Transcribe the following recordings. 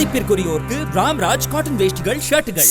மதிப்பிற்குரியோருக்கு Ramraj cotton வேஷ்டிகள் ஷர்ட்டுகள்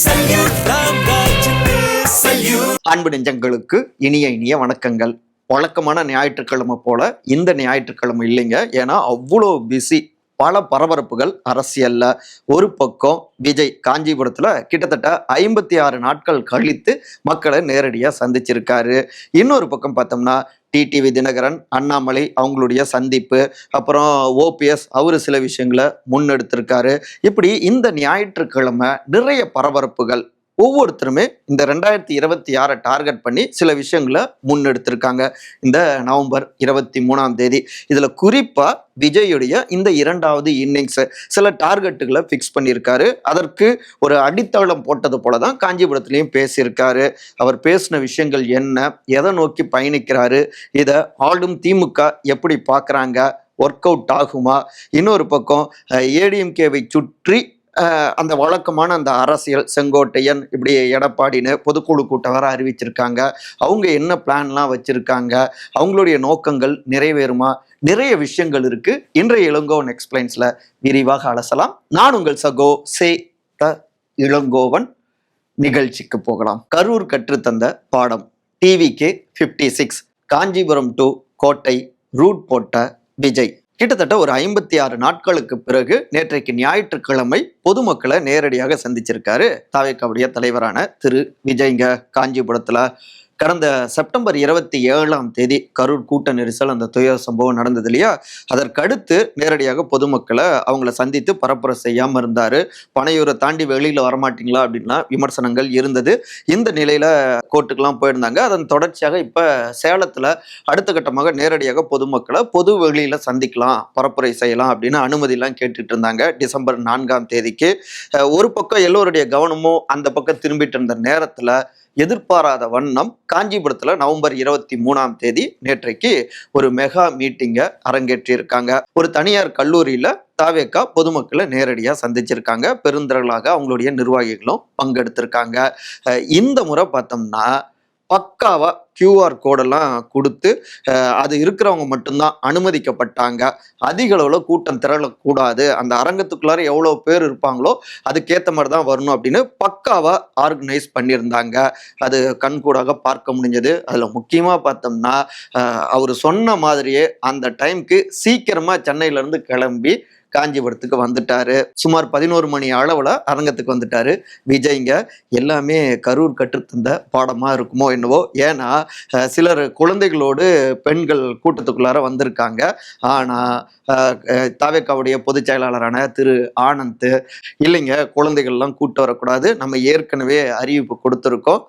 அன்பு நெஞ்சங்களுக்கு இனிய இனிய வணக்கங்கள். வழக்கமான ஞாயிற்றுக்கிழமை போல இந்த ஞாயிற்றுக்கிழமை இல்லைங்க. ஏன்னா அவ்வளோ பிஸி பல பரபரப்புகள் அரசியல்ல ஒரு பக்கம் விஜய் காஞ்சிபுரத்துல கிட்டத்தட்ட ஐம்பத்தி ஆறு நாட்கள் கழித்து மக்களை நேரடியாக சந்திச்சிருக்காரு. இன்னொரு பக்கம் பார்த்தோம்னா டிடிவி தினகரன் அண்ணாமலை அவங்களுடைய சந்திப்பு அப்புறம் ஓபிஎஸ் அவரு சில விஷயங்களை முன்னெடுத்திருக்காரு. இப்படி இந்த ஞாயிற்றுக்கிழமை நிறைய பரபரப்புகள் ஒவ்வொருத்தருமே இந்த ரெண்டாயிரத்தி இருபத்தி ஆறை டார்கெட் பண்ணி சில விஷயங்களை முன்னெடுத்திருக்காங்க. இந்த நவம்பர் இருபத்தி மூணாம் தேதி. இதில் குறிப்பாக விஜயுடைய இந்த இரண்டாவது இன்னிங்ஸ் சில டார்கெட்டுகளை ஃபிக்ஸ் பண்ணியிருக்காரு. அதற்கு ஒரு அடித்தளம் போட்டது போல தான் காஞ்சிபுரத்துலையும் பேசியிருக்காரு. அவர் பேசின விஷயங்கள் என்ன எதை நோக்கி பயணிக்கிறாரு இதை ஆளும் திமுக எப்படி பார்க்குறாங்க ஒர்க் அவுட் ஆகுமா? இன்னொரு பக்கம் ஏடிஎம்கேவை சுற்றி அந்த வழக்கமான அந்த அரசியல் செங்கோட்டையன் இப்படி எடப்பாடின்னு பொதுக்குழு கூட்டம் வர அறிவிச்சிருக்காங்க. அவங்க என்ன பிளான்லாம் வச்சுருக்காங்க? அவங்களுடைய நோக்கங்கள் நிறைவேறுமா? நிறைய விஷயங்கள் இருக்குது இன்றைய இளங்கோவன் எக்ஸ்பிளைன்ஸில் விரிவாக அலசலாம். நான் உங்கள் சகோ சே த இளங்கோவன் நிகழ்ச்சிக்கு போகலாம். கரூர் கற்றுத்தந்த பாடம். TVK fifty six Kanchipuram to கோட்டை ரூட் போட்ட விஜய். கிட்டத்தட்ட ஒரு ஐம்பத்தி ஆறு நாட்களுக்கு பிறகு நேற்றைக்கு ஞாயிற்றுக்கிழமை பொதுமக்களை நேரடியாக சந்திச்சிருக்காரு தாவேக்காவுடைய தலைவரான திரு விஜய்ங்க காஞ்சிபுரத்துல கடந்த செப்டம்பர் இருபத்தி ஏழாம் தேதி கரூர் கூட்ட நெரிசல் அந்த துயர சம்பவம் நடந்தது இல்லையா? அதற்கடுத்து நேரடியாக பொதுமக்களை அவங்கள சந்தித்து பரப்புரை செய்யாமல் இருந்தார். பனையூரை தாண்டி வெளியில் வரமாட்டீங்களா அப்படின்னா விமர்சனங்கள் இருந்தது. இந்த நிலையில் கோர்ட்டுக்கெல்லாம் போயிருந்தாங்க. அதன் தொடர்ச்சியாக இப்போ சேலத்தில் அடுத்த கட்டமாக நேரடியாக பொதுமக்களை பொது வெளியில் சந்திக்கலாம் பரப்புரை செய்யலாம் அப்படின்னு அனுமதியெல்லாம் கேட்டுட்டு இருந்தாங்க. டிசம்பர் நான்காம் தேதிக்கு. ஒரு பக்கம் எல்லோருடைய கவனமும் அந்த பக்கம் திரும்பிட்டு இருந்த நேரத்தில் எதிர்பாராத வண்ணம். காஞ்சிபுரத்துல நவம்பர் இருபத்தி மூணாம் தேதி நேற்றைக்கு ஒரு மெகா மீட்டிங்கை அரங்கேற்றியிருக்காங்க ஒரு தனியார் கல்லூரியில தாவேக்கா பொதுமக்களை நேரடியாக சந்திச்சிருக்காங்க. பெருந்திரளாக அவங்களுடைய நிர்வாகிகளும் பங்கெடுத்திருக்காங்க. இந்த முறை பார்த்தோம்னா பக்காவாக கியூஆர் கோடெல்லாம் கொடுத்து அது இருக்கிறவங்க மட்டும்தான் அனுமதிக்கப்பட்டாங்க. அதிக அளவில் கூட்டம் திரளக்கூடாது. அந்த அரங்கத்துக்குள்ளார எவ்வளோ பேர் இருப்பாங்களோ அதுக்கேற்ற மாதிரி தான் வரணும் அப்படின்னு பக்காவாக ஆர்கனைஸ் பண்ணியிருந்தாங்க. அது கண்கூடாக பார்க்க முடிஞ்சது. அதில் முக்கியமாக பார்த்தோம்னா அவர் சொன்ன மாதிரியே அந்த டைம்க்கு சீக்கிரமாக சென்னையிலேருந்து கிளம்பி காஞ்சிபுரத்துக்கு வந்துட்டாரு. சுமார் பதினோரு மணி அளவில் அரங்கத்துக்கு வந்துட்டாரு. விஜய்ங்க எல்லாமே கரூர் கற்றுத்தந்த பாடமாக இருக்குமோ என்னவோ. ஏன்னா சிலர் குழந்தைகளோடு பெண்கள் கூட்டத்துக்குள்ளார வந்திருக்காங்க. ஆனால் தாவேக்காவுடைய பொதுச் செயலாளரான திரு ஆனந்த் இல்லைங்க குழந்தைகள்லாம் கூட்டு வரக்கூடாது. நம்ம ஏற்கனவே அறிவிப்பு கொடுத்துருக்கோம்.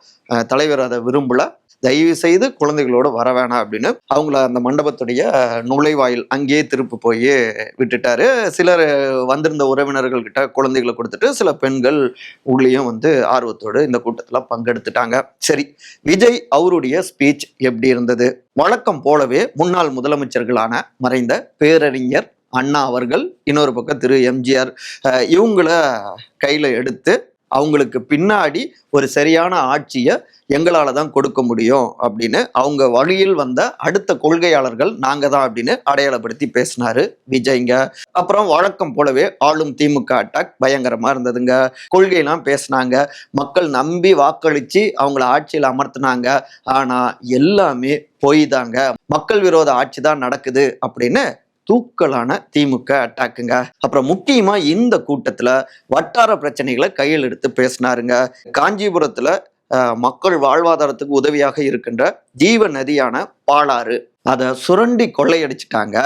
தலைவர் அதை விரும்பல. தயவு செய்து குழந்தைகளோடு வர வேணாம் அப்படின்னு அவங்கள அந்த மண்டபத்துடைய நுழைவாயில் அங்கேயே திருப்பு போய் விட்டுட்டாரு. சிலர் வந்திருந்த உறவினர்கள் கிட்ட குழந்தைகளை கொடுத்துட்டு சில பெண்கள் உள்ளேயும் வந்து ஆர்வத்தோடு இந்த கூட்டத்தில் பங்கெடுத்துட்டாங்க. சரி விஜய் அவருடைய ஸ்பீச் எப்படி இருந்தது? வழக்கம் போலவே முன்னாள் முதலமைச்சர்களான மறைந்த பேரறிஞர் அண்ணா அவர்கள் இன்னொரு பக்கம் திரு எம்ஜிஆர் இவங்கள கையில் எடுத்து அவங்களுக்கு பின்னாடி ஒரு சரியான ஆட்சியை எங்களால் தான் கொடுக்க முடியும் அப்படின்னு அவங்க வழியில் வந்த அடுத்த கொள்கையாளர்கள் நாங்கள் தான் அப்படின்னு அடையாளப்படுத்தி பேசினாரு விஜய்ங்க. அப்புறம் வழக்கம் போலவே ஆளும் திமுக அட்டாக் பயங்கரமாக இருந்ததுங்க. கொள்கையெல்லாம் பேசினாங்க. மக்கள் நம்பி வாக்களித்து அவங்கள ஆட்சியில் அமர்த்தினாங்க. ஆனால் எல்லாமே பொய் தாங்க. மக்கள் விரோத ஆட்சி தான் நடக்குது அப்படின்னு தூக்கலான திமுக அட்டாக்குங்க. அப்புறம் முக்கியமா இந்த கூட்டத்துல வட்டார பிரச்சனைகளை கையில் எடுத்து பேசினாருங்க. காஞ்சிபுரத்துல மக்கள் வாழ்வாதாரத்துக்கு உதவியாக இருக்கின்ற ஜீவ நதியான பாலாறு. அதை சுரண்டி கொள்ளையடிச்சிட்டாங்க.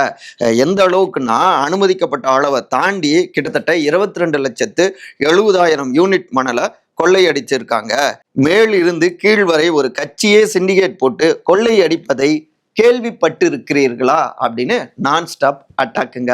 எந்த அளவுக்குன்னா அனுமதிக்கப்பட்ட அளவை தாண்டி கிட்டத்தட்ட இருபத்தி ரெண்டு லட்சத்து எழுபதாயிரம் யூனிட் மணலை கொள்ளையடிச்சிருக்காங்க. மேலிருந்து கீழ் வரை ஒரு கட்சியே சிண்டிகேட் போட்டு கொள்ளையடிப்பதை கேள்விப்பட்டு இருக்கிறீர்களா அப்படின்னு நான் ஸ்டாப் அட்டாக்குங்க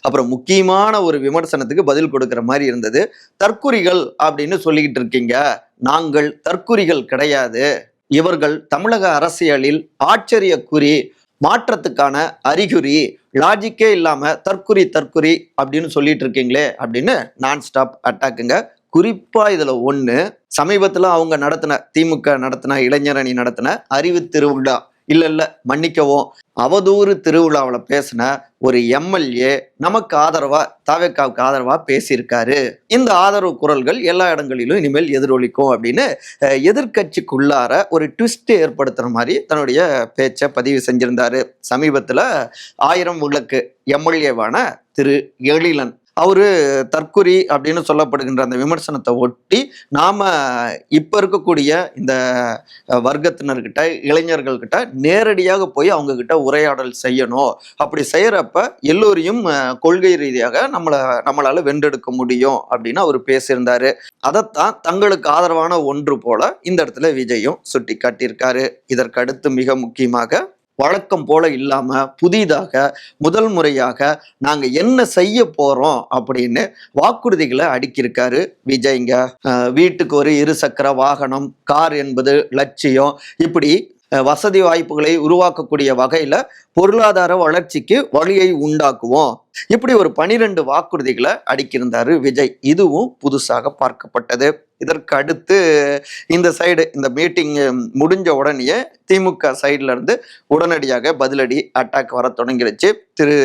அப்புறம் முக்கியமான ஒரு விமர்சனத்துக்கு பதில் கொடுக்குற மாதிரி இருந்தது. தற்குறிகள் அப்படின்னு சொல்லிக்கிட்டு இருக்கீங்க. நாங்கள் தற்குறிகள் கிடையாது. இவர்கள் தமிழக அரசியலில் ஆச்சரியக்குறி மாற்றத்துக்கான அறிகுறி லாஜிக்கே இல்லாம தற்குறி தற்குறி அப்படின்னு சொல்லிட்டு இருக்கீங்களே அப்படின்னு நான் ஸ்டாப் அட்டாக்குங்க குறிப்பா இதுல ஒண்ணு சமீபத்துல அவங்க நடத்தின திமுக நடத்தின இளைஞரணி நடத்தின அறிவு திருவிழா இல்லை இல்லை மன்னிக்கவும். அவதூறு திருவிழாவில் பேசின ஒரு எம்எல்ஏ நமக்கு ஆதரவா தாவேக்காவுக்கு ஆதரவா பேசியிருக்காரு. இந்த ஆதரவு குரல்கள் எல்லா இடங்களிலும் இனிமேல் எதிரொலிக்கும் அப்படின்னு எதிர்கட்சிக்குள்ளார எதிர்க்கட்சிக்குள்ளார ஒரு ட்விஸ்ட் ஏற்படுத்துகிற மாதிரி தன்னுடைய பேச்சை பதிவு செஞ்சிருந்தாரு. சமீபத்தில் ஆயிரம் விளக்கு எம்எல்ஏவான திரு எழிலன். அவரு தற்குறி அப்படின்னு சொல்லப்படுகின்ற அந்த விமர்சனத்தை ஒட்டி நாம இப்ப இருக்கக்கூடிய இந்த வர்க்கத்தினர்கிட்ட இளைஞர்கள்கிட்ட நேரடியாக போய் அவங்க கிட்ட உரையாடல் செய்யணும். அப்படி செய்யறப்ப எல்லோரையும் கொள்கை ரீதியாக நம்மள நம்மளால வென்றெடுக்க முடியும் அப்படின்னு அவர் பேசியிருந்தாரு. அதைத்தான் தங்களுக்கு ஆதரவான ஒன்று போல இந்த இடத்துல விஜயும் சுட்டி காட்டியிருக்காரு இதற்கடுத்து மிக முக்கியமாக வழக்கம் போல இல்லாமல் புதிதாக முதல் முறையாக நாங்கள் என்ன செய்ய போகிறோம் அப்படின்னு வாக்குறுதிகளை அடுக்கியிருக்காரு விஜய்ங்க. வீட்டுக்கு ஒரு இருசக்கர வாகனம் கார் என்பது லட்சியம். இப்படி வசதி வாய்ப்புகளை உருவாக்கக்கூடிய வகையில் பொருளாதார வளர்ச்சிக்கு வழியை உண்டாக்குவோம். இப்படி ஒரு பனிரெண்டு வாக்குறுதிகளை அடிக்கிருந்தாரு விஜய். இதுவும் புதுசாக பார்க்கப்பட்டது. இதற்கு அடுத்து இந்த சைடு இந்த மீட்டிங் முடிஞ்ச உடனேயே திமுக சைடுல இருந்து உடனடியாக பதிலடி அட்டாக் வர தொடங்கிருச்சு. திரு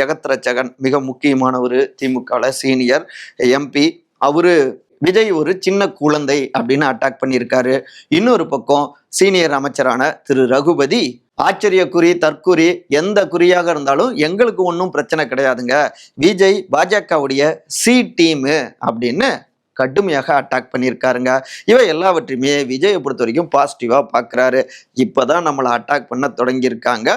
ஜெகத்ரச்சகன் மிக முக்கியமானவர் திமுகவில் சீனியர் எம்பி அவரு விஜய் ஒரு சின்ன குழந்தை அப்படின்னு அட்டாக் பண்ணியிருக்காரு. இன்னொரு பக்கம் சீனியர் அமைச்சரான திரு ரகுபதி ஆச்சரியக்குறி தற்குறி எந்த குறியாக இருந்தாலும் எங்களுக்கு ஒன்றும் பிரச்சனை கிடையாதுங்க. விஜய் பாஜகவுடைய சி டீமு அப்படின்னு கடுமையாக அட்டாக் பண்ணியிருக்காருங்க. இவை எல்லாவற்றையுமே விஜயை பொறுத்த வரைக்கும் பாசிட்டிவாக பார்க்குறாரு. இப்போ தான் நம்மளை அட்டாக் பண்ண தொடங்கியிருக்காங்க.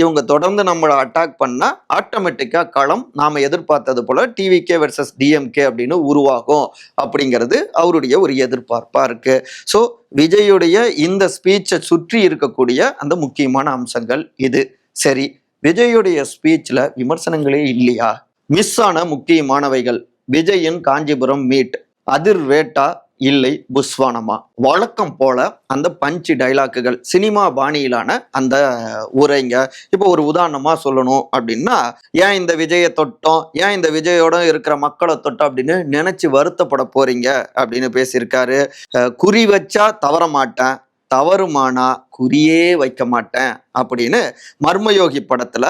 இவங்க தொடர்ந்து நம்மளை அட்டாக் பண்ணால் ஆட்டோமேட்டிக்காக களம் நாம் எதிர்பார்த்தது போல் டிவிகே வெர்சஸ் டிஎம்கே அப்படின்னு உருவாகும் அப்படிங்கிறது அவருடைய ஒரு எதிர்பார்ப்பாக இருக்குது ஸோ விஜயுடைய இந்த ஸ்பீச்சை சுற்றி இருக்கக்கூடிய அந்த முக்கியமான அம்சங்கள் இது. சரி விஜயுடைய ஸ்பீச்சில் விமர்சனங்களே இல்லையா? மிஸ் ஆன முக்கியமானவைகள். விஜயின் காஞ்சிபுரம் மீட் அதிர் வேட்டா இல்லை புஸ்வானமா? வழக்கம் போல அந்த பஞ்சு டைலாக்குகள் சினிமா பாணியிலான அந்த உரைங்க. இப்போ ஒரு உதாரணமா சொல்லணும் அப்படின்னா ஏன் இந்த விஜயை தொட்டோம்? ஏன் இந்த விஜயோட இருக்கிற மக்களை தொட்டோம் அப்படின்னு நினைச்சு வருத்தப்பட போறீங்க அப்படின்னு பேசியிருக்காரு. குறி வச்சா தவற மாட்டேன். தவறுமானா குறியே வைக்க மாட்டேன் அப்படின்னு மர்மயோகி படத்துல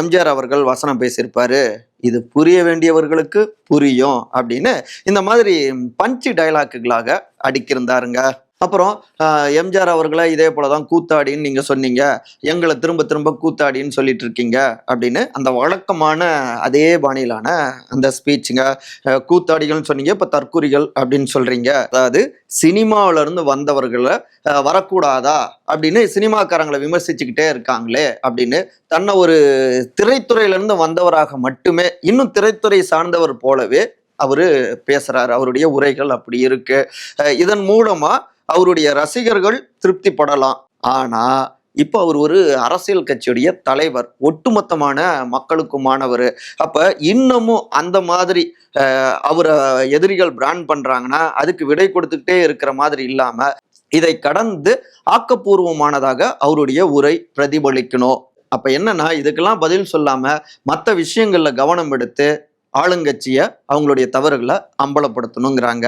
எம்ஜிஆர் அவர்கள் வசனம் பேசியிருப்பாரு. இது புரிய வேண்டியவர்களுக்கு புரியும் அப்படின்னு இந்த மாதிரி பஞ்சு டைலாக்குகளாக அடிக்கிருந்தாருங்க. அப்புறம் எம்ஜிஆர் அவர்களை இதே போல தான் கூத்தாடின்னு நீங்க சொன்னீங்க. எங்களை திரும்ப திரும்ப கூத்தாடின்னு சொல்லிட்டு இருக்கீங்க அப்படின்னு அந்த வழக்கமான அதே பாணியிலான அந்த ஸ்பீச்சுங்க கூத்தாடிகள்னு சொன்னீங்க இப்போ தற்குறிகள் அப்படின்னு சொல்றீங்க. அதாவது சினிமாவில இருந்து வந்தவர்களை வரக்கூடாதா அப்படின்னு சினிமாக்காரங்களை விமர்சிச்சுக்கிட்டே இருக்காங்களே அப்படின்னு தன்னை ஒரு திரைத்துறையிலிருந்து வந்தவராக மட்டுமே இன்னும் திரைத்துறை சார்ந்தவர் போலவே அவரு பேசுறாரு. அவருடைய உரைகள் அப்படி இருக்கு. இதன் மூலமா அவருடைய ரசிகர்கள் திருப்திப்படலாம். ஆனா இப்போ அவர் ஒரு அரசியல் கட்சியுடைய தலைவர் ஒட்டுமொத்தமான மக்களுக்குமானவர். அப்ப இன்னமும் அந்த மாதிரி அவரை எதிரிகள் பிராண்ட் பண்றாங்கன்னா அதுக்கு விடை கொடுத்துக்கிட்டே இருக்கிற மாதிரி இல்லாம இதை கடந்து ஆக்கப்பூர்வமானதாக அவருடைய உரை பிரதிபலிக்கணும். அப்ப என்னன்னா இதுக்கெல்லாம் பதில் சொல்லாம மற்ற விஷயங்கள்ல கவனம் எடுத்து ஆளுங்கட்சியை அவங்களுடைய தவறுகளை அம்பலப்படுத்தணுங்கிறாங்க.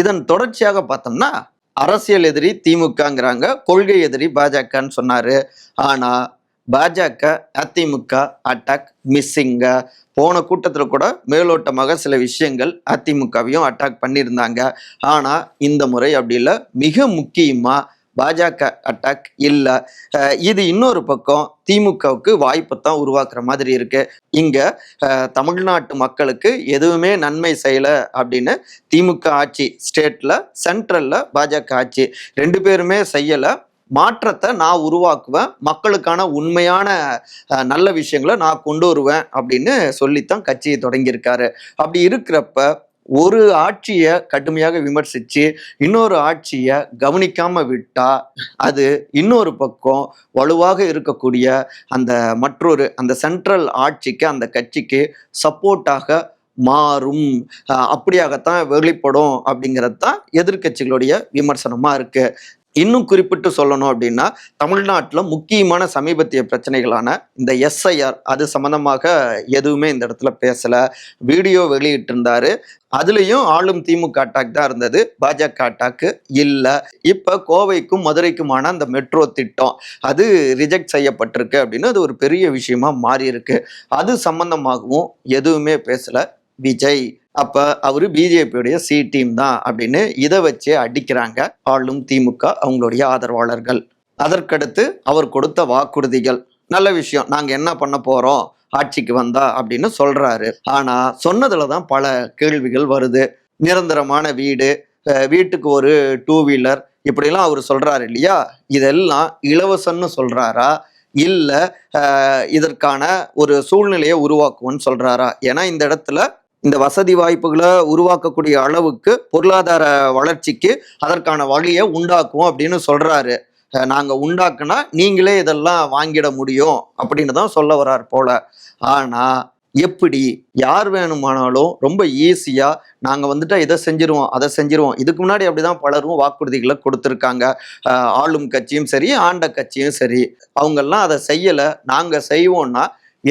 இதன் தொடர்ச்சியாக பார்த்தோம்னா அரசியல் எதிரி திமுகங்கிறாங்க கொள்கை எதிரி பாஜகன்னு சொன்னாரு. ஆனா பாஜக அதிமுக அட்டாக் மிஸ்ஸிங்க. போன கூட்டத்தில் கூட மேலோட்டமாக சில விஷயங்கள் அதிமுகவையும் அட்டாக் பண்ணியிருந்தாங்க. ஆனா இந்த முறை அப்படி இல்லை. மிக முக்கியமா பாஜக அட்டாக் இல்லை. இது இன்னொரு பக்கம் திமுகவுக்கு வாய்ப்பை தான் உருவாக்குற மாதிரி இருக்கு. இங்க தமிழ்நாட்டு மக்களுக்கு எதுவுமே நன்மை செய்யலை அப்படின்னு திமுக ஆட்சி ஸ்டேட்ல சென்ட்ரல்ல பாஜக ஆட்சி. ரெண்டு பேருமே செய்யலை. மாற்றத்தை நான் உருவாக்குவேன். மக்களுக்கான உண்மையான நல்ல விஷயங்களை நான் கொண்டு வருவேன் அப்படின்னு சொல்லித்தான் கட்சியை தொடங்கியிருக்காரு. அப்படி இருக்கிறப்ப ஒரு ஆட்சியை கடுமையாக விமர்சித்து இன்னொரு ஆட்சியை கவனிக்காமல் விட்டால் அது இன்னொரு பக்கம் வலுவாக இருக்கக்கூடிய அந்த மற்றொரு அந்த சென்ட்ரல் ஆட்சிக்கு அந்த கட்சிக்கு சப்போர்ட்டாக மாறும். அப்படியாகத்தான் வெளிப்படும் அப்படிங்கிறது தான் எதிர்க்கட்சிகளுடைய விமர்சனமாக இருக்குது இன்னும் குறிப்பிட்டு சொல்லணும் அப்படின்னா தமிழ்நாட்டில் முக்கியமான சமீபத்திய பிரச்சனைகளான இந்த எஸ்ஐஆர் அது சம்பந்தமாக எதுவுமே இந்த இடத்துல பேசல. வீடியோ வெளியிட்டிருந்தாரு. அதுலேயும் ஆளும் திமுக அட்டாக் தான் இருந்தது. பாஜக அட்டாக்கு இல்லை. இப்போ கோவைக்கும் மதுரைக்குமான அந்த மெட்ரோ திட்டம் அது ரிஜெக்ட் செய்யப்பட்டிருக்கு அப்படின்னு அது ஒரு பெரிய விஷயமா மாறி இருக்கு அது சம்பந்தமாகவும் எதுவுமே பேசலை. விஜய். அப்போ அவர் பிஜேபியுடைய சி டீம் தான் அப்படின்னு இதை வச்சு அடிக்கிறாங்க ஆளும் திமுக அவங்களுடைய ஆதரவாளர்கள். அதற்கடுத்து அவர் கொடுத்த வாக்குறுதிகள். நல்ல விஷயம் நாங்கள் என்ன பண்ண போகிறோம் ஆட்சிக்கு வந்தா அப்படின்னு சொல்கிறாரு ஆனால் சொன்னதில் தான் பல கேள்விகள் வருது. நிரந்தரமான வீடு வீட்டுக்கு ஒரு டூ வீலர் இப்படிலாம் அவர் சொல்கிறாரு இல்லையா? இதெல்லாம் இலவசம்னு சொல்கிறாரா இல்லை இதற்கான ஒரு சூழ்நிலையை உருவாக்குவோன்னு சொல்கிறாரா ஏன்னா இந்த இடத்துல இந்த வசதி வாய்ப்புகளை உருவாக்கக்கூடிய அளவுக்கு பொருளாதார வளர்ச்சிக்கு அதற்கான வழியை உண்டாக்குவோம் அப்படின்னு சொல்றாரு. நாங்கள் உண்டாக்குனா நீங்களே இதெல்லாம் வாங்கிட முடியும் அப்படின்னு தான் சொல்ல வர்றார் போல. ஆனால் எப்படி யார் வேணுமானாலும் ரொம்ப ஈஸியாக நாங்கள் வந்துட்டு இதை செஞ்சிருவோம் அதை செஞ்சிருவோம். இதுக்கு முன்னாடி அப்படிதான் பலரும் வாக்குறுதிகளை கொடுத்துருக்காங்க. ஆளும் கட்சியும் சரி ஆண்ட கட்சியும் சரி. அவங்கெல்லாம் அதை செய்யலை. நாங்கள் செய்வோம்னா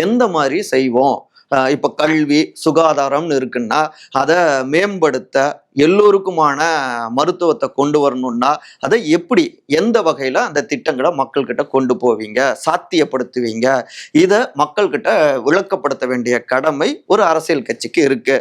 எந்த மாதிரி செய்வோம்? இப்போ கல்வி சுகாதாரம்னு இருக்குன்னா அதை மேம்படுத்த எல்லோருக்குமான மருத்துவத்தை கொண்டு வரணும்னா அதை எப்படி எந்த வகையில் அந்த திட்டங்களை மக்கள்கிட்ட கொண்டு போவீங்க சாத்தியப்படுத்துவீங்க இதை மக்கள்கிட்ட விளக்கப்படுத்த வேண்டிய கடமை ஒரு அரசியல் கட்சிக்கு இருக்கு.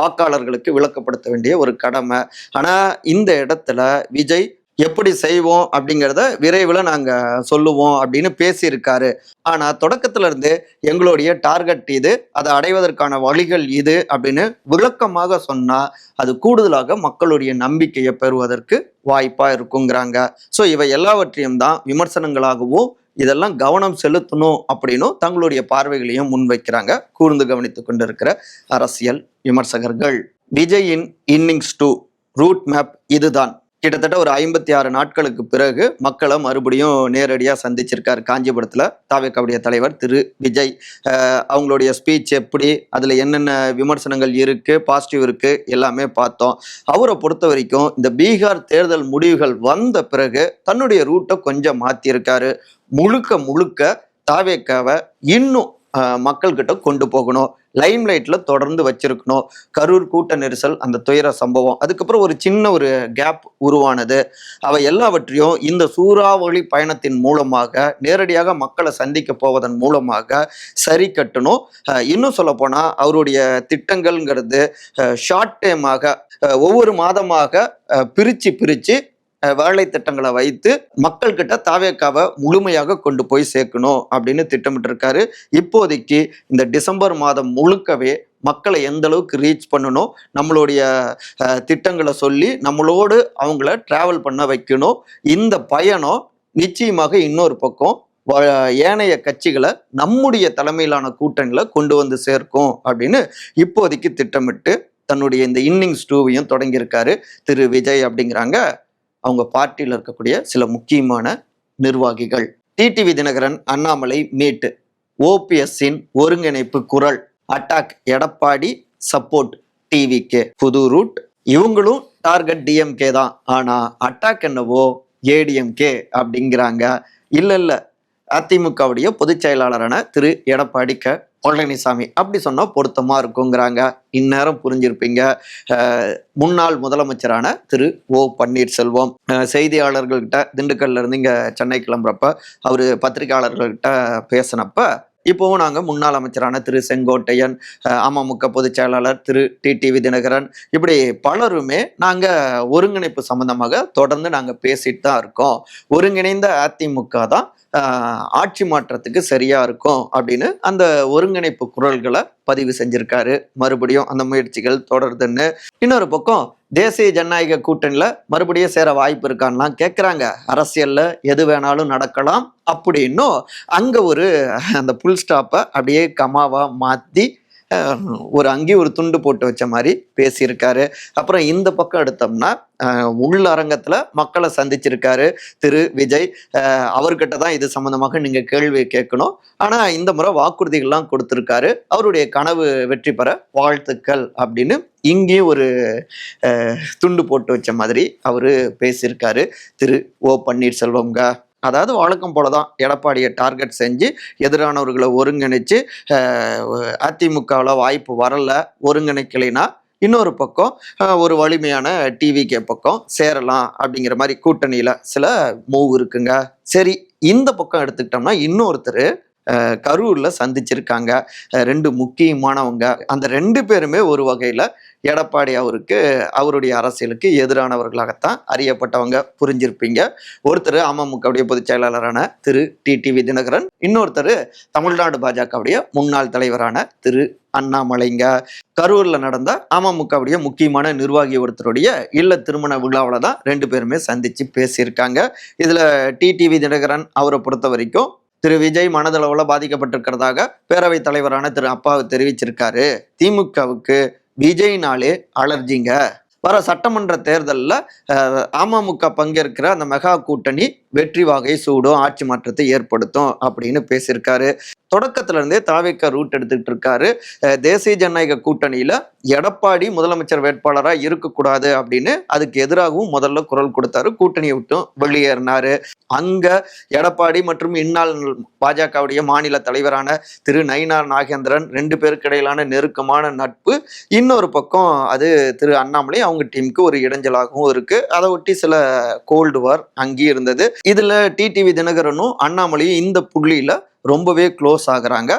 வாக்காளர்களுக்கு விளக்கப்படுத்த வேண்டிய ஒரு கடமை. ஆனால் இந்த இடத்துல விஜய் எப்படி செய்வோம் அப்படிங்கிறத விரைவில் நாங்கள் சொல்லுவோம் அப்படின்னு பேசியிருக்காரு. ஆனால் தொடக்கத்திலிருந்து எங்களுடைய டார்கெட் இது அதை அடைவதற்கான வழிகள் இது அப்படின்னு விளக்கமாக சொன்னால் அது கூடுதலாக மக்களுடைய நம்பிக்கையை பெறுவதற்கு வாய்ப்பாக இருக்குங்கிறாங்க. ஸோ இவை எல்லாவற்றையும் தான் விமர்சனங்களாகவும் இதெல்லாம் கவனம் செலுத்தணும் அப்படின்னும் தங்களுடைய பார்வைகளையும் முன்வைக்கிறாங்க. கூர்ந்து கவனித்து கொண்டிருக்கிற அரசியல் விமர்சகர்கள். விஜயின் இன்னிங்ஸ் டூ ரூட் மேப் இதுதான். கிட்டத்தட்ட ஒரு ஐம்பத்தி ஆறு நாட்களுக்கு பிறகு மக்களை மறுபடியும் நேரடியாக சந்திச்சிருக்கார் காஞ்சிபுரத்தில் தாவேக்காவுடைய தலைவர் திரு விஜய். அவங்களுடைய ஸ்பீச் எப்படி அதில் என்னென்ன விமர்சனங்கள் இருக்குது பாசிட்டிவ் இருக்குது எல்லாமே பார்த்தோம். அவரை பொறுத்த வரைக்கும் இந்த பீகார் தேர்தல் முடிவுகள் வந்த பிறகு தன்னுடைய ரூட்டை கொஞ்சம் மாற்றியிருக்காரு முழுக்க முழுக்க தாவேக்காவை இன்னும் மக்கள்கிட்ட கொண்டு போகணும். லைம் லைட்ல தொடர்ந்து வச்சிருக்கணும். கரூர் கூட்ட நெரிசல் அந்த துயர சம்பவம். அதுக்கப்புறம் ஒரு சின்ன ஒரு கேப் உருவானது. அவை எல்லாவற்றையும் இந்த சூறாவளி பயணத்தின் மூலமாக நேரடியாக மக்களை சந்திக்க போவதன் மூலமாக சரி கட்டணும். இன்னும் சொல்ல போனால் அவருடைய திட்டங்கள்ங்கிறது ஷார்ட் டைமாக ஒவ்வொரு மாதமாக பிரித்து பிரித்து வேலை திட்டங்களை வைத்து மக்கள்கிட்ட தாவேக்காவை முழுமையாக கொண்டு போய் சேர்க்கணும் அப்படின்னு திட்டமிட்டிருக்காரு. இப்போதைக்கு இந்த டிசம்பர் மாதம் முழுக்கவே மக்களை எந்த அளவுக்கு ரீச் பண்ணணும் நம்மளுடைய திட்டங்களை சொல்லி நம்மளோடு அவங்கள டிராவல் பண்ண வைக்கணும். இந்த பயணம் நிச்சயமாக இன்னொரு பக்கம் ஏனைய கட்சிகளை நம்முடைய தலைமையிலான கூட்டணிகளை கொண்டு வந்து சேர்க்கும் அப்படின்னு இப்போதைக்கு திட்டமிட்டு தன்னுடைய இந்த இன்னிங்ஸ் டூவையும் தொடங்கியிருக்காரு. திரு விஜய் அப்படிங்கிறாங்க. அவங்க பார்ட்டியில் இருக்கக்கூடிய சில முக்கியமான நிர்வாகிகள். டிடிவி தினகரன் அண்ணாமலை மீட்டு. ஓபிஎஸ்ஸின் ஒருங்கிணைப்பு குரல். அட்டாக் எடப்பாடி சப்போர்ட் டிவிக்கு. புது ரூட். இவங்களும் டார்கெட் டிஎம்கே தான். ஆனால் அட்டாக் என்னவோ ஏடிஎம்கே அப்படிங்கிறாங்க. இல்லை இல்லை. அதிமுகவுடைய பொதுச் செயலாளரான திரு. எடப்பாடி க பழனிசாமி அப்படி சொன்னால் பொருத்தமாக இருக்குங்கிறாங்க. இந்நேரம் புரிஞ்சிருப்பீங்க. முன்னாள் முதலமைச்சரான திரு ஓ பன்னீர்செல்வம். செய்தியாளர்கள்கிட்ட திண்டுக்கல்ல இருந்து இங்கே சென்னை கிளம்புறப்ப அவர் பத்திரிகையாளர்கள்கிட்ட பேசினப்ப இப்போவும் நாங்கள் முன்னாள் அமைச்சரான திரு செங்கோட்டையன் அமமுக பொதுச் செயலாளர் திரு டிடிவி தினகரன் இப்படி பலருமே நாங்கள் ஒருங்கிணைப்பு சம்பந்தமாக தொடர்ந்து நாங்கள் பேசிட்டு தான் இருக்கோம். ஒருங்கிணைந்த அதிமுக தான் ஆட்சி மாற்றத்துக்கு சரியா இருக்கும் அப்படின்னு அந்த ஒருங்கிணைப்பு குரல்களை பதிவு செஞ்சிருக்காரு. மறுபடியும் அந்த முயற்சிகள் தொடருதுன்னு. இன்னொரு பக்கம் தேசிய ஜனநாயக கூட்டணியில மறுபடியும் சேர வாய்ப்பு இருக்கான்லாம் கேட்குறாங்க அரசியல்ல எது வேணாலும் நடக்கலாம். அப்படின்னும் அங்க ஒரு அந்த புல் ஸ்டாப்பை அப்படியே கமாவா மாத்தி ஒரு அங்கி ஒரு துண்டு போட்டு வச்ச மாதிரி பேசியிருக்காரு. அப்புறம் இந்த பக்கம் எடுத்தோம்னா அஹ், உள் மக்களை சந்திச்சிருக்காரு திரு விஜய். அவர்கிட்ட தான் இது சம்மந்தமாக நீங்கள் கேள்வி கேட்கணும். ஆனால் இந்த முறை வாக்குறுதிகள்லாம் கொடுத்துருக்காரு. அவருடைய கனவு வெற்றி பெற வாழ்த்துக்கள் அப்படின்னு இங்கேயும் ஒரு துண்டு போட்டு வச்ச மாதிரி அவர் பேசியிருக்காரு. திரு ஓ பன்னீர்செல்வம்கா. அதாவது வழக்கம் போல தான் எடப்பாடியை டார்கெட் செஞ்சு எதிரானவர்களை ஒருங்கிணைச்சு அதிமுகவில் வாய்ப்பு வரல ஒருங்கிணைக்கலைனா இன்னொரு பக்கம் ஒரு வலிமையான டிவிகே பக்கம் சேரலாம் அப்படிங்கிற மாதிரி கூட்டணியில் சில மூவ் இருக்குங்க. சரி இந்த பக்கம் எடுத்துக்கிட்டோம்னா இன்னொருத்தர் கரூரில் சந்திச்சிருக்காங்க. ரெண்டு முக்கியமானவங்க. அந்த ரெண்டு பேருமே ஒரு வகையில் எடப்பாடி அவருக்கு அவருடைய அரசியலுக்கு எதிரானவர்களாகத்தான் அறியப்பட்டவங்க புரிஞ்சிருப்பீங்க. ஒருத்தர் அமமுகவுடைய பொதுச் செயலாளரான திரு டிடிவி தினகரன் இன்னொருத்தர் தமிழ்நாடு பாஜகவுடைய முன்னாள் தலைவரான திரு அண்ணாமலைங்க. கரூர்ல நடந்த அமமுகவுடைய முக்கியமான நிர்வாகி ஒருத்தருடைய இல்ல திருமண விழாவில் தான் ரெண்டு பேருமே சந்திச்சு பேசியிருக்காங்க. இதுல டிடிவி தினகரன் அவரை பொறுத்த வரைக்கும் திரு விஜய் மனதளவில் பாதிக்கப்பட்டிருக்கிறதாக பேரவைத் தலைவரான திரு அப்பாவு தெரிவிச்சிருக்காரு. திமுகவுக்கு விஜய்னாலே அலர்ஜிங்க வர சட்டமன்ற தேர்தலில் அமமுக பங்கேற்கிற அந்த மெகா கூட்டணி வெற்றி வாகை சூடும் ஆட்சி மாற்றத்தை ஏற்படுத்தும் அப்படின்னு பேசியிருக்காரு. தொடக்கத்துல இருந்தே தாவேக்கா ரூட் எடுத்துக்கிட்டு இருக்காரு. தேசிய ஜனநாயக கூட்டணியில எடப்பாடி முதலமைச்சர் வேட்பாளரா இருக்கக்கூடாது அப்படின்னு அதுக்கு எதிராகவும் முதல்ல குரல் கொடுத்தாரு. கூட்டணியை விட்டும் வெளியேறினாரு. அங்க எடப்பாடி மற்றும் இந்நாள் பாஜகவுடைய மாநில தலைவரான திரு நயினார் நாகேந்திரன் ரெண்டு பேருக்கு இடையிலான நெருக்கமான நட்பு. இன்னொரு பக்கம் அது திரு அண்ணாமலை அவங்க டீமுக்கு ஒரு இடைஞ்சலாகவும் இருக்கு. அதை ஒட்டி சில கோல்டு வார் அங்கேயும் இருந்தது. இதுல டிடிவி தினகரனும் அண்ணாமலையும் இந்த புள்ளியில ரொம்பவே க்ளோஸ் ஆகுறாங்க.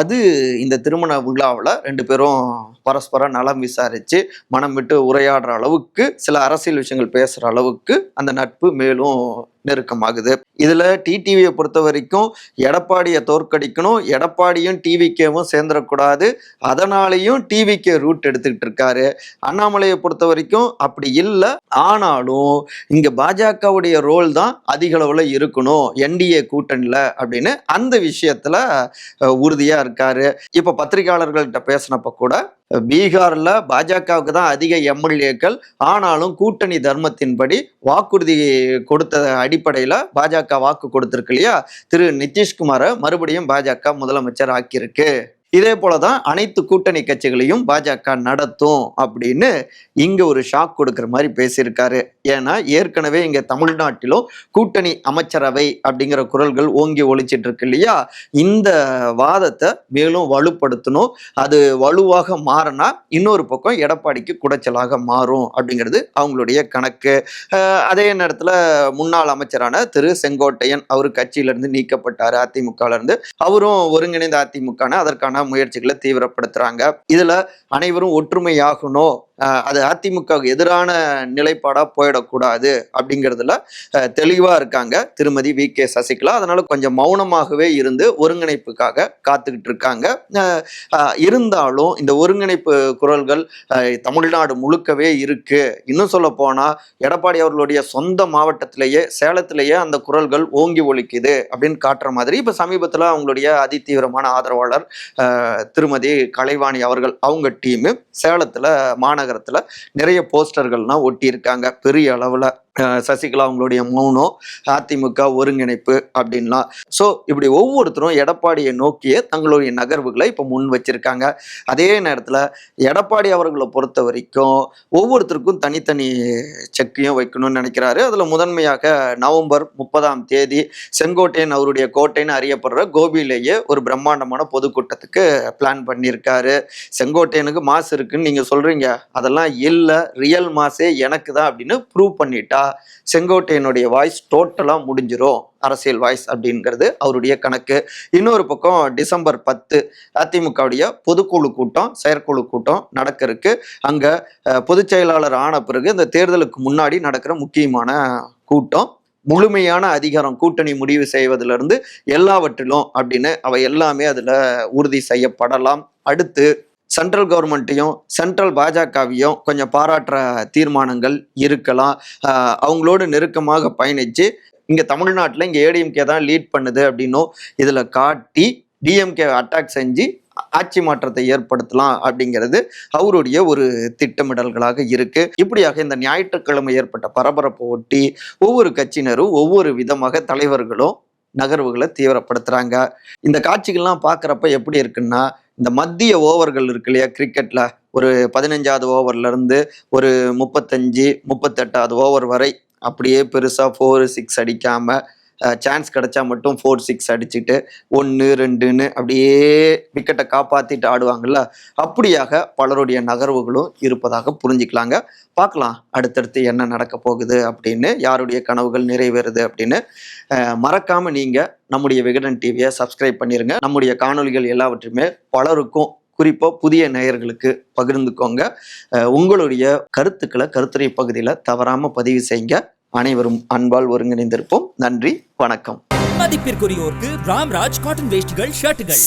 அது இந்த திருமண விழாவில் ரெண்டு பேரும் பரஸ்பரம் நலம் விசாரித்து மனம் விட்டு உரையாடுற அளவுக்கு சில அரசியல் விஷயங்கள் பேசுகிற அளவுக்கு அந்த நட்பு மேலும் நெருக்கமாகுது. இதில் டிடிவியை பொறுத்த வரைக்கும் எடப்பாடியை தோற்கடிக்கணும் எடப்பாடியும் டிவிக்கேவும் சேர்ந்துடக்கூடாது. அதனாலேயும் டிவிக்கே ரூட் எடுத்துக்கிட்டு இருக்காரு. அண்ணாமலையை பொறுத்த வரைக்கும் அப்படி இல்லை. ஆனாலும் இங்கே பாஜகவுடைய ரோல் தான் அதிக அளவில் இருக்கணும். என்டிஏ கூட்டணியில் அப்படின்னு அந்த விஷயத்தில் உறுதியாக இருக்காரு. இப்போ பத்திரிகையாளர்கள்ட்ட பேசினப்ப கூட பீகார்ல பாஜகவுக்கு தான் அதிக எம்எல்ஏக்கள் ஆனாலும் கூட்டணி தர்மத்தின்படி வாக்குறுதி கொடுத்த அடிப்படையில் பாஜக வாக்கு கொடுத்திருக்கு இல்லையா? திரு நிதிஷ்குமாரை மறுபடியும் பாஜக முதலமைச்சர் ஆக்கியிருக்கு. இதே போலதான் அனைத்து கூட்டணி கட்சிகளையும் பாஜக நடத்தும் அப்படின்னு இங்க ஒரு ஷாக் கொடுக்குற மாதிரி பேசியிருக்காரு. ஏன்னா ஏற்கனவே இங்க தமிழ்நாட்டிலும் கூட்டணி அமைச்சரவை அப்படிங்கிற குரல்கள் ஓங்கி ஒழிச்சிட்டு இருக்கு இல்லையா? இந்த வாதத்தை மேலும் வலுப்படுத்தணும். அது வலுவாக மாறினா இன்னொரு பக்கம் எடப்பாடிக்கு குடைச்சலாக மாறும் அப்படிங்கிறது அவங்களுடைய கணக்கு. அதே நேரத்தில் முன்னாள் அமைச்சரான திரு செங்கோட்டையன் அவர் கட்சியிலிருந்து நீக்கப்பட்டார் அதிமுகல இருந்து அவரும் ஒருங்கிணைந்த அதிமுகன அதற்கான முயற்சிகளை தீவிரப்படுத்துறாங்க. இதுல அனைவரும் ஒற்றுமையாகணும். அது அதிமுகவுக்கு எதிரான நிலைப்பாடா போயிடக்கூடாது அப்படிங்கிறதுல தெளிவாக தெளிவா இருக்காங்க திருமதி வி. கே. சசிகலா. அதனால கொஞ்சம் மௌனமாகவே இருந்து ஒருங்கிணைப்புக்காக காத்துக்கிட்டு இருக்காங்க. இருந்தாலும் இந்த ஒருங்கிணைப்பு குரல்கள் தமிழ்நாடு முழுக்கவே இருக்கு. இன்னும் சொல்ல போனா எடப்பாடி அவர்களுடைய சொந்த மாவட்டத்திலேயே சேலத்திலேயே அந்த குரல்கள் ஓங்கி ஒலிக்குது அப்படின்னு காட்டுற மாதிரி இப்ப சமீபத்தில் அவங்களுடைய அதிதீவிரமான ஆதரவாளர் திருமதி கலைவாணி அவர்கள் அவங்க டீமு சேலத்தில் மாநகரத்தில் நிறைய போஸ்டர்கள்லாம் ஒட்டியிருக்காங்க. பெரிய அளவில் சசிகலா அவங்களுடைய மௌனம் அதிமுக ஒருங்கிணைப்பு அப்படின்லாம். ஸோ இப்படி ஒவ்வொருத்தரும் எடப்பாடியை நோக்கிய தங்களுடைய நகர்வுகளை இப்போ முன் வச்சிருக்காங்க. அதே நேரத்தில் எடப்பாடி அவர்களை பொறுத்த வரைக்கும் ஒவ்வொருத்தருக்கும் தனித்தனி செக்கையும் வைக்கணும்னு நினைக்கிறாரு. அதில் முதன்மையாக நவம்பர் முப்பதாம் தேதி செங்கோட்டையன் அவருடைய கோட்டைன்னு அறியப்படுற கோபியிலேயே ஒரு பிரம்மாண்டமான பொதுக்கூட்டத்துக்கு பிளான் பண்ணியிருக்காரு. செங்கோட்டையனுக்கு மாசு இருக்குன்னு நீங்கள் சொல்கிறீங்க அதெல்லாம் இல்லை ரியல் மாசே எனக்கு தான் அப்படின்னு ப்ரூவ் பண்ணிட்டா செங்கோட்டையனுடைய வாய்ஸ் டோட்டலாக முடிஞ்சிரும். அரசியல் வாய்ஸ் அப்படிங்கிறது அவருடைய கணக்கு. இன்னொரு பக்கம் டிசம்பர் பத்து அதிமுகவுடைய பொதுக்குழு கூட்டம் செயற்குழு கூட்டம் நடக்க இருக்கு அங்கே பொதுச் செயலாளர் ஆன பிறகு இந்த தேர்தலுக்கு முன்னாடி நடக்கிற முக்கியமான கூட்டம். முழுமையான அதிகாரம் கூட்டணி முடிவு செய்வதிலிருந்து எல்லாவற்றிலும் அப்படின்னு அவை எல்லாமே அதில் உறுதி செய்யப்படலாம். அடுத்து சென்ட்ரல் கவர்மெண்ட்டையும் சென்ட்ரல் பாஜகவையும் கொஞ்சம் பாராட்டுற தீர்மானங்கள் இருக்கலாம். அவங்களோடு நெருக்கமாக பயணித்து இங்கே தமிழ்நாட்டில் இங்கே ஏடிஎம்கே தான் லீட் பண்ணுது அப்படின்னும் இதில் காட்டி டிஎம்கே அட்டாக் செஞ்சு ஆட்சி மாற்றத்தை ஏற்படுத்தலாம் அப்படிங்கிறது அவருடைய ஒரு திட்டமிடல்களாக இருக்கு. இப்படியாக இந்த ஞாயிற்றுக்கிழமை ஏற்பட்ட பரபரப்பை ஒட்டி ஒவ்வொரு கட்சியினரும் ஒவ்வொரு விதமாக தலைவர்களும் நகர்வுகளை தீவிரப்படுத்துறாங்க. இந்த காட்சிகள்லாம் பார்க்குறப்ப எப்படி இருக்குன்னா இந்த மத்திய ஓவர்கள் இருக்கு இல்லையா கிரிக்கெட்ல ஒரு பதினஞ்சாவது ஓவர்லேருந்து ஒரு முப்பத்தஞ்சு முப்பத்தெட்டாவது ஓவர் வரை அப்படியே பெருசாக ஃபோர் சிக்ஸ் அடிக்காமல் சான்ஸ் கிடைச்சா மட்டும் ஃபோர் சிக்ஸ் அடிச்சுட்டு ஒன்று ரெண்டுன்னு அப்படியே விக்கெட்டை காப்பாற்றிட்டு ஆடுவாங்கல்ல? அப்படியாக பலருடைய நகர்வுகளும் இருப்பதாக புரிஞ்சுக்கலாங்க. பார்க்கலாம் அடுத்தடுத்து என்ன நடக்க போகுது அப்படின்னு யாருடைய கனவுகள் நிறைவேறுது அப்படின்னு. மறக்காமல் நீங்கள் நம்முடைய விகடன் டிவியை சப்ஸ்கிரைப் பண்ணிடுங்க நம்முடைய காணொளிகள் எல்லாவற்றையுமே பலருக்கும் குறிப்பாக புதிய நேயர்களுக்கு பகிர்ந்துக்கோங்க. உங்களுடைய கருத்துக்களை கருத்துரை பகுதியில் தவறாமல் பதிவு செய்யுங்க. அனைவரும் அன்பால் ஒருங்கிணைந்திருப்போம். நன்றி வணக்கம். மதிப்பிற்குரியோருக்கு ராம்ராஜ் காட்டன் வேஷ்டிகள் ஷர்ட்டுகள்.